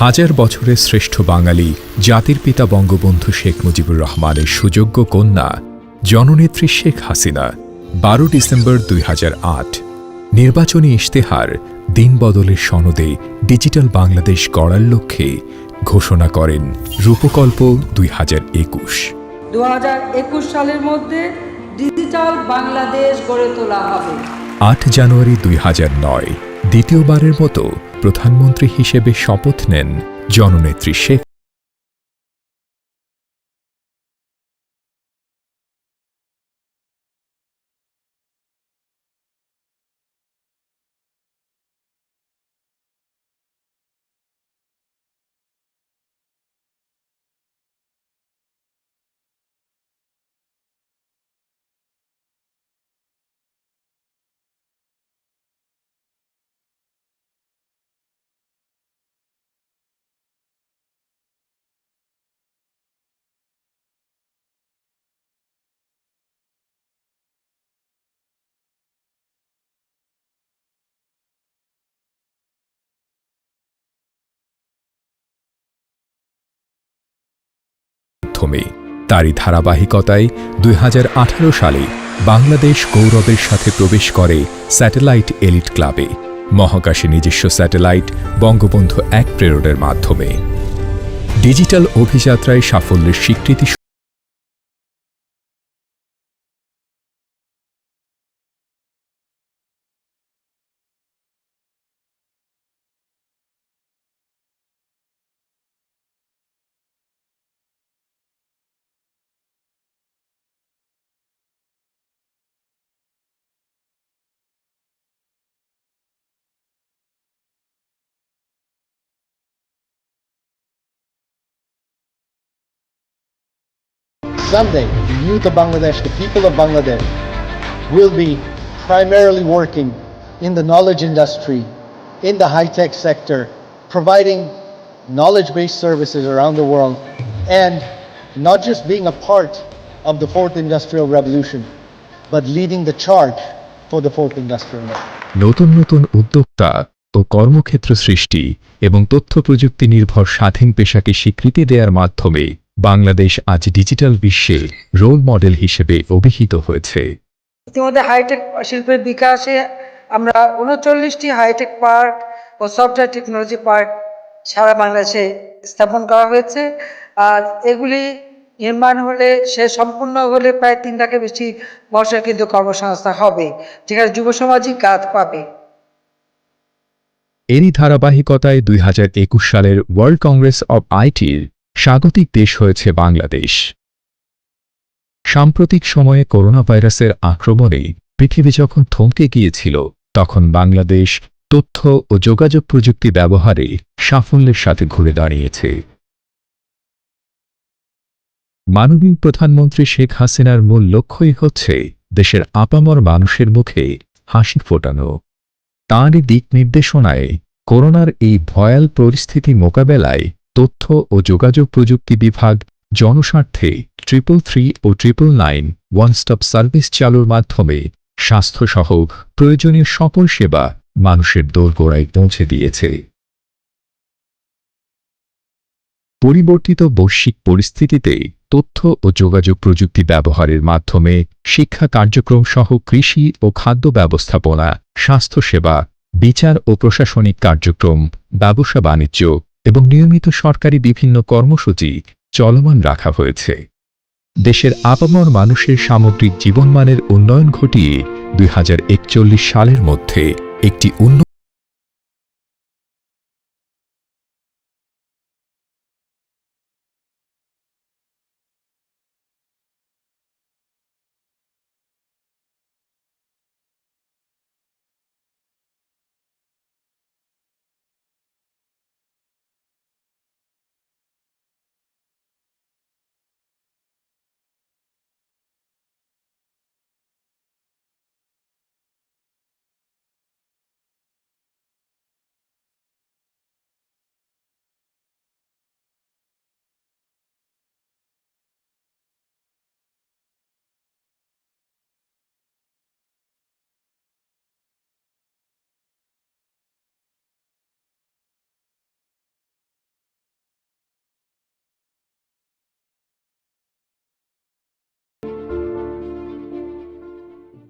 হাজার বছরের শ্রেষ্ঠ বাঙালি জাতির পিতা বঙ্গবন্ধু শেখ মুজিবুর রহমানের সুযোগ্য কন্যা জননেত্রী শেখ হাসিনা বারো ডিসেম্বর দুই হাজার আট নির্বাচনী ইশতেহার দিন বদলের সনদে ডিজিটাল বাংলাদেশ গড়ার লক্ষ্যে ঘোষণা করেন রূপকল্প দুই হাজার একুশ। দু সালের মধ্যে ডিজিটাল বাংলাদেশ গড়ে তোলা হবে। আট জানুয়ারি দুই হাজার নয় দ্বিতীয়বারের মতো প্রধানমন্ত্রী হিসেবে শপথ নেন জননেত্রী শেখ মাধ্যমে তারই ধারাবাহিকতায় দুই হাজার আঠারো সালে বাংলাদেশ গৌরবের সাথে প্রবেশ করে স্যাটেলাইট এলিট ক্লাবে। মহাকাশে নিজস্ব স্যাটেলাইট বঙ্গবন্ধু এক প্রেরণের মাধ্যমে। ডিজিটাল অভিযাত্রায় সাফল্যের স্বীকৃতি Someday, the youth of Bangladesh, the people of Bangladesh, will be primarily working in the knowledge industry, in the high-tech sector, providing knowledge-based services around the world, and not just being a part of the fourth industrial revolution, but leading the charge for the fourth industrial revolution. নতুন নতুন উদ্যোক্তা ও কর্মক্ষেত্র সৃষ্টি এবং তথ্য প্রযুক্তি নির্ভর স্বাধীন পেশাকে স্বীকৃতি দেওয়ার মাধ্যমে বাংলাদেশ আজ ডিজিটাল বিশ্বে রোল মডেল হিসেবে অভিহিত হয়েছে। ইতিমধ্যে হাইটেক শিল্পের বিকাশে আমরা উনচল্লিশটি হাইটেক পার্ক ও সফটওয়্যার টেকনোলজি পার্ক সারা বাংলাদেশে স্থাপন করা হয়েছে। আর এগুলি নির্মাণ হলে সে সম্পূর্ণ হলে প্রায় তিন লাখের বেশি বছর কিন্তু কর্মসংস্থান হবে যেখানে যুব সমাজই কাজ পাবে। এরই ধারাবাহিকতায় দুই হাজার একুশ সালের ওয়ার্ল্ড কংগ্রেস অব আইটির স্বাগতিক দেশ হয়েছে বাংলাদেশ। সাম্প্রতিক সময়ে করোনা ভাইরাসের আক্রমণে পৃথিবী যখন থমকে গিয়েছিল, তখন বাংলাদেশ তথ্য ও যোগাযোগ প্রযুক্তি ব্যবহারে সাফল্যের সাথে ঘুরে দাঁড়িয়েছে। মাননীয় প্রধানমন্ত্রী শেখ হাসিনার মূল লক্ষ্যই হচ্ছে দেশের আপামর মানুষের মুখে হাসি ফোটানো। তাঁরই দিক নির্দেশনায় করোনার এই ভয়াল পরিস্থিতি মোকাবেলায় তথ্য ও যোগাযোগ প্রযুক্তি বিভাগ, জনস্বার্থে ট্রিপল থ্রি ও triple nine one stop service চালুর মাধ্যমে স্বাস্থ্যসহ প্রয়োজনীয় সকল সেবা মানুষের দোরগোড়ায় পৌঁছে দিয়েছে। পরিবর্তিত বৈশ্বিক পরিস্থিতিতে তথ্য ও যোগাযোগ প্রযুক্তি ব্যবহারের মাধ্যমে শিক্ষা কার্যক্রম সহ কৃষি ও খাদ্য ব্যবস্থাপনা, স্বাস্থ্যসেবা, বিচার ও প্রশাসনিক কার্যক্রম ব্যবসা বাণিজ্য এবং নিয়মিত সরকারি বিভিন্ন কর্মসূচি চলমান রাখা হয়েছে। দেশের আপামর মানুষের সামগ্রিক জীবনমানের উন্নয়ন ঘটিয়ে দুই হাজার একচল্লিশ সালের মধ্যে একটি উন্নত